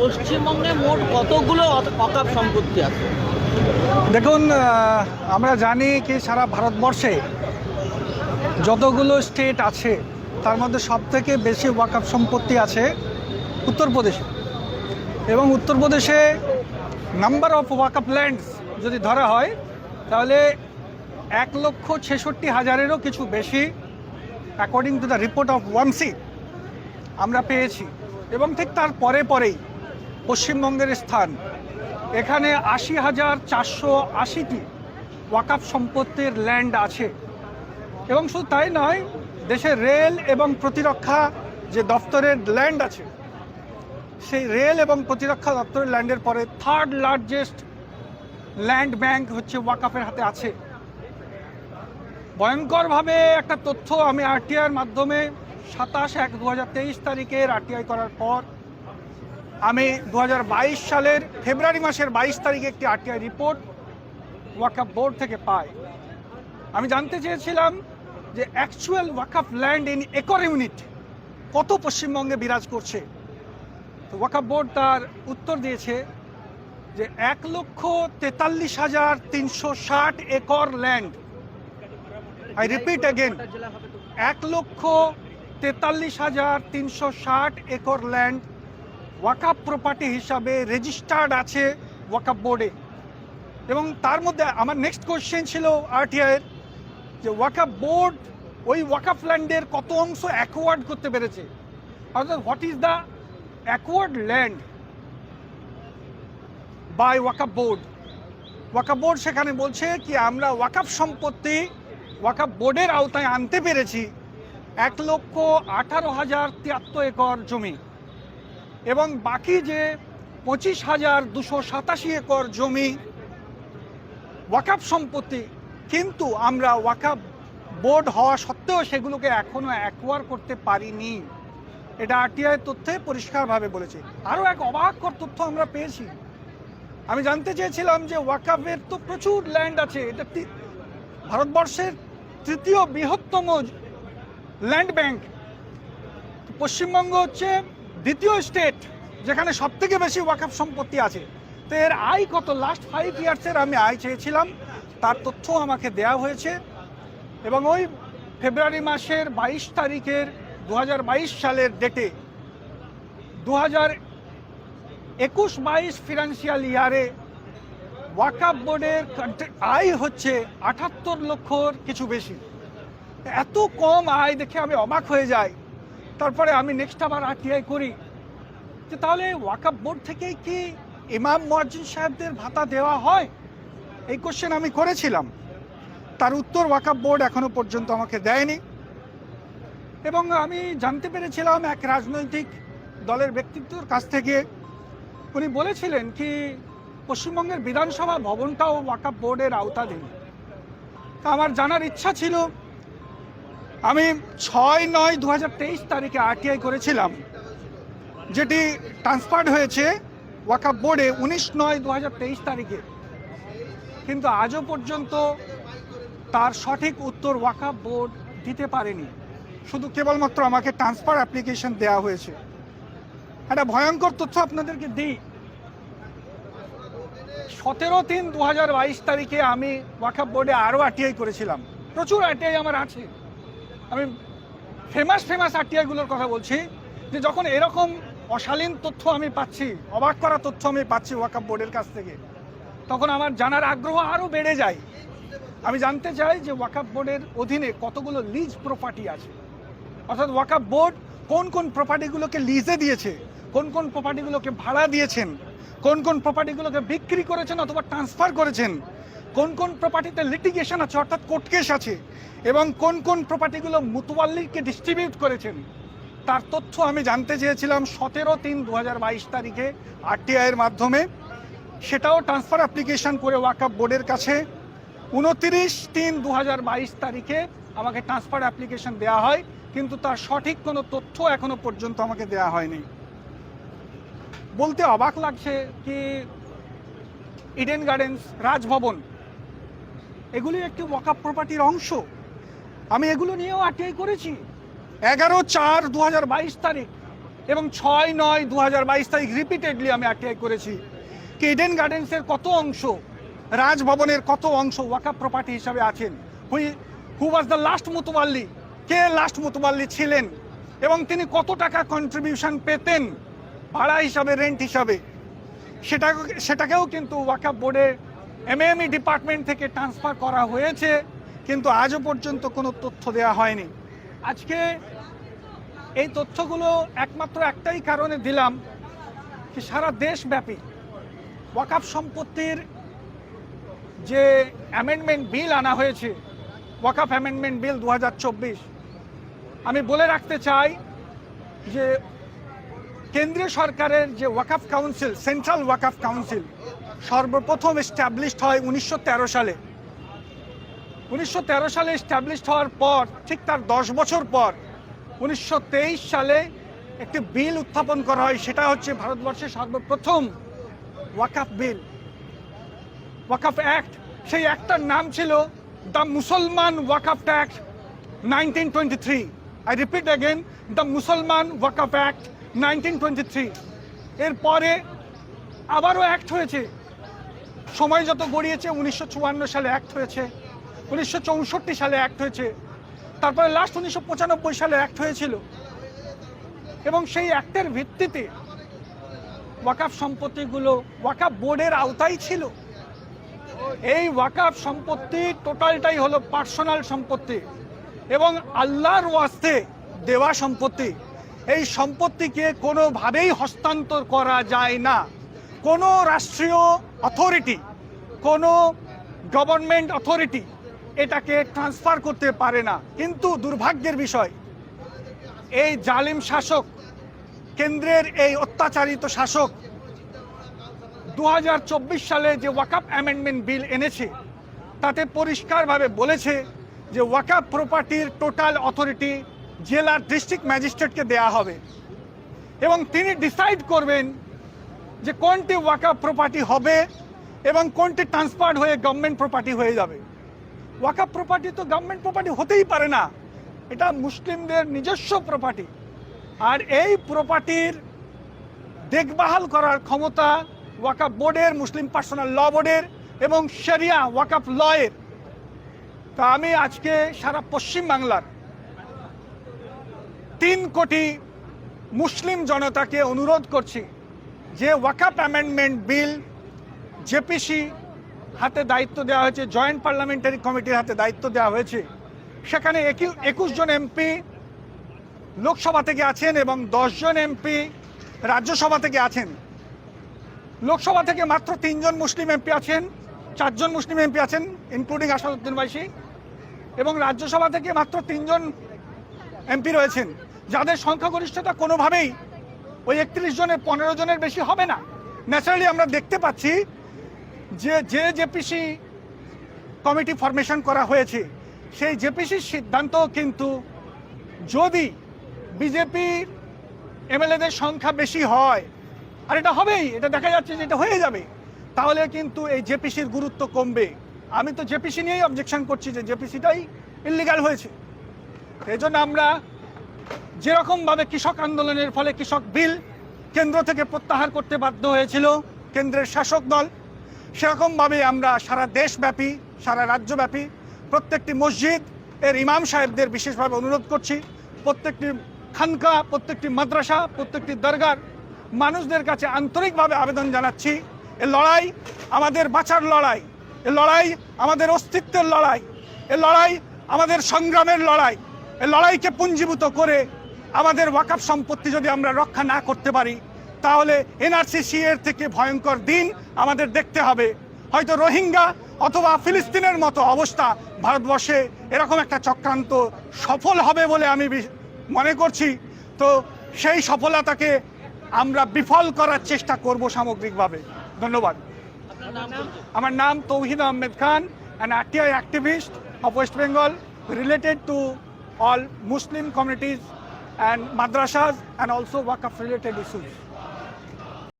পশ্চিমবঙ্গে মোট কতগুলো অকাপ সম্পত্তি আছে? দেখুন আমরা জানি কি সারা ভারতবর্ষে যতগুলো স্টেট আছে, তার মধ্যে সবথেকে বেশি ওয়াকআপ সম্পত্তি আছে উত্তরপ্রদেশে। এবং উত্তরপ্রদেশে নাম্বার অফ ওয়াকআপ ল্যান্ডস যদি ধরা হয়, তাহলে এক লক্ষ ছেষট্টি হাজারেরও কিছু বেশি according to the report of ওয়ামসি আমরা পেয়েছি। এবং ঠিক তার পরে পরেই পশ্চিমবঙ্গের স্থান। এখানে আশি হাজার চারশো আশিটি ওয়াকাপ সম্পত্তির ল্যান্ড আছে। এবং শুধু তাই নয় দেশের রেল এবং প্রতিরক্ষা যে দপ্তরের ল্যান্ড আছে, সেই রেল এবং প্রতিরক্ষা দপ্তরের ল্যান্ডের পরে থার্ড লার্জেস্ট ল্যান্ড ব্যাংক হচ্ছে ওয়াকাফের হাতে আছে। ভয়ঙ্করভাবে একটা তথ্য আমি আরটিআইয়ের মাধ্যমে সাতাশ এক দু তারিখের আরটিআই করার পর আমি দু হাজার বাইশ সালের ফেব্রুয়ারি মাসের বাইশ তারিখে একটি আরটিআই রিপোর্ট ওয়াকাফ বোর্ড থেকে পাই। আমি জানতে চেয়েছিলাম যে অ্যাকচুয়াল ওয়াকাফ ল্যান্ড ইন একর ইউনিট কত পশ্চিমবঙ্গে বিরাজ করছে। তো ওয়াকাফ বোর্ড তার উত্তর দিয়েছে যে এক লক্ষ তেতাল্লিশ হাজার তিনশো ষাট acre land I repeat again এক লক্ষ তেতাল্লিশ হাজার তিনশো ষাট একর ল্যান্ড ওয়াকাপ প্রপার্টি হিসাবে রেজিস্টার্ড আছে ওয়াকাপ বোর্ডে এবং তার মধ্যে আমার নেক্সট কোশ্চেন ছিল আরটিআইয়ের যে ওয়াকাপ বোর্ড ওই ওয়াকাপ ল্যান্ডের কত অংশ অ্যাকোয়ার্ড করতে পেরেছে? অর্থাৎ what is the acquired land by waqf board waqf board সেখানে বলছে কি, আমরা ওয়াকাপ সম্পত্তি ওয়াকাপ বোর্ডের আওতায় আনতে পেরেছি এক লক্ষ আঠারো হাজার তিয়াত্তর একর জমি। এবং বাকি যে পঁচিশ হাজার দুশো সাতাশি একর জমি ওয়াকাপ সম্পত্তি, কিন্তু আমরা ওয়াকাপ বোর্ড হওয়া সত্ত্বেও সেগুলোকে এখনও অ্যাকোয়ার করতে পারিনি। এটা আরটিআই তথ্যে পরিষ্কারভাবে বলেছে। আরও এক অবাককর তথ্য আমরা পেয়েছি। আমি জানতে চেয়েছিলাম যে ওয়াকাফের তো প্রচুর ল্যান্ড আছে। এটা ভারতবর্ষের তৃতীয় বৃহত্তম ল্যান্ড ব্যাংক। পশ্চিমবঙ্গ হচ্ছে দ্বিতীয় স্টেট যেখানে সব থেকে বেশি ওয়াকাফ সম্পত্তি আছে। তো এর আয় কত? লাস্ট ফাইভ ইয়ার্সের আমি আয় চেয়েছিলাম। তার তথ্য আমাকে দেয়া হয়েছে। এবং ওই ফেব্রুয়ারি মাসের বাইশ তারিখের দু হাজার বাইশ সালের ডেটে দু হাজার একুশ বাইশ ফিনান্সিয়াল ইয়ারে ওয়াকাফ বোর্ডের আয় হচ্ছে আটাত্তর লক্ষর কিছু বেশি। এত কম আয় দেখে আমি অবাক হয়ে যাই। তারপরে আমি নেক্সট আবার আরটিআই করি। যে তাহলে ওয়াকাফ বোর্ড থেকেই কি ইমাম মুয়াজ্জিন সাহেবদের ভাতা দেওয়া হয়? এই কোশ্চেন আমি করেছিলাম। তার উত্তর ওয়াকাফ বোর্ড এখনও পর্যন্ত আমাকে দেয়নি। এবং আমি জানতে পেরেছিলাম এক রাজনৈতিক দলের ব্যক্তিত্বর কাছ থেকে। উনি বলেছিলেন কি, পশ্চিমবঙ্গের বিধানসভা ভবনটাও ওয়াকাফ বোর্ডের আওতাধীন। তা আমার জানার ইচ্ছা ছিল। আমি ছয় নয় দু তারিখে আরটিআই করেছিলাম, যেটি ট্রান্সফার্ড হয়েছে ওয়াকাফ বোর্ডে উনিশ নয় দু তারিখে। কিন্তু আজও পর্যন্ত তার সঠিক উত্তর ওয়াকাফ বোর্ড দিতে পারেনি। শুধু কেবলমাত্র আমাকে ট্রান্সফার অ্যাপ্লিকেশন দেওয়া হয়েছে। একটা ভয়ঙ্কর তথ্য আপনাদেরকে দিই। সতেরো তিন দু তারিখে আমি ওয়াকাফ বোর্ডে আরও আরটিআই করেছিলাম। প্রচুর আরটিআই আমার আছে। আমি ফেমাস ফেমাস আরটিআইগুলোর কথা বলছি, যে যখন এরকম অশালীন তথ্য আমি পাচ্ছি, অবাক করা তথ্য আমি পাচ্ছি ওয়াকাফ বোর্ডের কাছ থেকে, তখন আমার জানার আগ্রহ আরও বেড়ে যায়। আমি জানতে চাই যে ওয়াকাফ বোর্ডের অধীনে কতগুলো লিজ প্রপার্টি আছে? অর্থাৎ ওয়াকাফ বোর্ড কোন কোন প্রপার্টিগুলোকে লিজে দিয়েছে? কোন কোন প্রপার্টিগুলোকে ভাড়া দিয়েছেন? কোন কোন প্রপার্টিগুলোকে বিক্রি করেছেন অথবা ট্রান্সফার করেছেন? কোন কোন প্রপার্টিতে লিটিগেশন আছে, অর্থাৎ কোর্ট কেস আছে, এবং কোন কোন প্রপার্টিগুলো মুতওয়াল্লিকে ডিস্ট্রিবিউট করেছেন, তার তথ্য আমি জানতে চেয়েছিলাম সতেরো তিন দু তারিখে আরটিআইয়ের মাধ্যমে। সেটাও ট্রান্সফার অ্যাপ্লিকেশন করে ওয়াকাফ বোর্ডের কাছে। উনতিরিশ তিন দু তারিখে আমাকে ট্রান্সফার অ্যাপ্লিকেশন দেওয়া হয়, কিন্তু তার সঠিক কোনো তথ্য এখনও পর্যন্ত আমাকে দেওয়া হয়নি। বলতে অবাক লাগছে কি ইডেন গার্ডেন্স রাজভবন এগুলি একটি ওয়াকাপ প্রপার্টির অংশ। আমি এগুলো নিয়েও আরটিআই করেছি। এগারো চার দু তারিখ এবং ছয় নয় দু তারিখ রিপিটেডলি আমি আরটিআই করেছি। কি ইডেন গার্ডেন্সের কত অংশ, রাজভবনের কত অংশ ওয়াকাপ প্রপার্টি হিসাবে আছেন? Who who was the last mutawalli K last mutawalli ছিলেন? এবং তিনি কত টাকা কন্ট্রিবিউশন পেতেন ভাড়া হিসাবে রেন্ট হিসাবে? সেটা সেটাকেও কিন্তু ওয়াকাপ বোর্ডে এমএমই ডিপার্টমেন্ট থেকে ট্রান্সফার করা হয়েছে, কিন্তু আজও পর্যন্ত কোনো তথ্য দেওয়া হয়নি। আজকে এই তথ্যগুলো একমাত্র একটাই কারণে দিলাম যে সারা দেশব্যাপী ওয়াকাফ সম্পত্তির যে অ্যামেন্ডমেন্ট বিল আনা হয়েছে, ওয়াকাফ অ্যামেন্ডমেন্ট বিল দু হাজার চব্বিশ, আমি বলে রাখতে চাই যে কেন্দ্রীয় সরকারের যে waqf council central waqf council সর্বপ্রথম এস্টাবলিশড হয় উনিশশো তেরো সালে। উনিশশো তেরো সালে এস্টাবলিশড হওয়ার পর, ঠিক তার দশ বছর পর, উনিশশো তেইশ সালে একটি বিল উত্থাপন করা হয়, সেটা হচ্ছে ভারতবর্ষের সর্বপ্রথম ওয়াকাফ বিল। ওয়াকাফ অ্যাক্ট, সেই অ্যাক্টটার নাম ছিল the Mussalman waqf act nineteen twenty three. I repeat again the Mussalman waqf act nineteen twenty three. এরপরে আবারও অ্যাক্ট হয়েছে। সময় যত গড়িয়েছে, উনিশশো চুয়ান্ন সালে অ্যাক্ট হয়েছে, উনিশশো চৌষট্টি সালে অ্যাক্ট হয়েছে, তারপরে লাস্ট উনিশশো পঁচানব্বই সালে অ্যাক্ট হয়েছিল। এবং সেই অ্যাক্টের ভিত্তিতে ওয়াকাফ সম্পত্তিগুলো ওয়াকাফ বোর্ডের আওতায় ছিল। এই ওয়াকাফ সম্পত্তি টোটালটাই হলো পার্সোনাল সম্পত্তি এবং আল্লাহর ওয়াস্তে দেওয়া সম্পত্তি। এই সম্পত্তিকে কোনোভাবেই হস্তান্তর করা যায় না। কোনো রাষ্ট্রীয় অথরিটি কোনো গভর্নমেন্ট অথরিটি এটাকে ট্রান্সফার করতে পারে না। কিন্তু দুর্ভাগ্যের বিষয়, এই জালিম শাসক, কেন্দ্রের এই অত্যাচারিত শাসক দু হাজার চব্বিশ সালে যে ওয়াকাপ অ্যামেন্ডমেন্ট বিল এনেছে, তাতে পরিষ্কারভাবে বলেছে যে ওয়াকাপ প্রপার্টির টোটাল অথরিটি জেলার ডিস্ট্রিক্ট ম্যাজিস্ট্রেটকে দেয়া হবে। এবং তিনি ডিসাইড করবেন যে কোনটি ওয়াকা প্রপার্টি হবে এবং কোনটি ট্রান্সফার্ড হয়ে গভর্নমেন্ট প্রপার্টি হয়ে যাবে। ওয়াকা প্রপার্টি তো গভর্নমেন্ট প্রপার্টি হতেই পারে না। এটা মুসলিমদের নিজস্ব প্রপার্টি আর এই প্রপার্টির দেখভাল করার ক্ষমতা ওয়াকাফ বোর্ডের, মুসলিম পার্সোনাল ল বোর্ডের এবং শরিয়া ওয়াকাফ লয়ের তা আমি আজকে সারা পশ্চিম বাংলার তিন কোটি মুসলিম জনতাকে অনুরোধ করছি যে ওয়াকাফ অ্যামেন্ডমেন্ট বিল জেপিসি হাতে দায়িত্ব দেওয়া হয়েছে, জয়েন্ট পার্লামেন্টারি কমিটির হাতে দায়িত্ব দেওয়া হয়েছে, সেখানে একুশ জন এমপি লোকসভা থেকে আছেন এবং জন এমপি রাজ্যসভা থেকে আছেন। লোকসভা থেকে মাত্র তিনজন মুসলিম এমপি আছেন, চারজন মুসলিম এমপি আছেন ইনক্লুডিং আসাদুদ্দিন বাইশি এবং রাজ্যসভা থেকে মাত্র তিনজন এমপি রয়েছেন, যাদের সংখ্যাগরিষ্ঠতা কোনোভাবেই ওই একত্রিশ জনের, পনেরো জনের বেশি হবে না। ন্যাচারালি আমরা দেখতে পাচ্ছি যে যে জেপিসি কমিটি ফরমেশন করা হয়েছে, সেই জেপিসির সিদ্ধান্ত কিন্তু যদি বিজেপির এমএলএদের সংখ্যা বেশি হয়, আর এটা হবেই, এটা দেখা যাচ্ছে যে এটা হয়ে যাবে, তাহলে কিন্তু এই জেপিসির গুরুত্ব কমবে। আমি তো জেপিসি নিয়েই অবজেকশন করছি যে জেপিসিটাই ইলিগাল হয়েছে। এই জন্য আমরা যেরকমভাবে কৃষক আন্দোলনের ফলে কৃষক বিল কেন্দ্র থেকে প্রত্যাহার করতে বাধ্য হয়েছিল কেন্দ্রের শাসক দল, সেরকমভাবে আমরা সারা দেশব্যাপী, সারা রাজ্যব্যাপী প্রত্যেকটি মসজিদ এর ইমাম সাহেবদের বিশেষভাবে অনুরোধ করছি, প্রত্যেকটি খানকা, প্রত্যেকটি মাদ্রাসা, প্রত্যেকটি দরগার মানুষদের কাছে আন্তরিকভাবে আবেদন জানাচ্ছি, এ লড়াই আমাদের বাঁচার লড়াই, এ লড়াই আমাদের অস্তিত্বের লড়াই, এ লড়াই আমাদের সংগ্রামের লড়াই, এ লড়াইকে পুঞ্জীভূত করে আমাদের ওয়াকাফ সম্পত্তি যদি আমরা রক্ষা না করতে পারি, তাহলে এনআরসিসি এর থেকে ভয়ঙ্কর দিন আমাদের দেখতে হবে। হয়তো রোহিঙ্গা অথবা ফিলিস্তিনের মতো অবস্থা ভারতবর্ষে এরকম একটা চক্রান্ত সফল হবে বলে আমি মনে করছি। তো সেই সফলতাকে আমরা বিফল করার চেষ্টা করব সামগ্রিকভাবে। ধন্যবাদ। আমার নাম Tauhid Ahmed Khan an RTI activist of West Bengal related to all Muslim communities and madrasas and also work-related issues.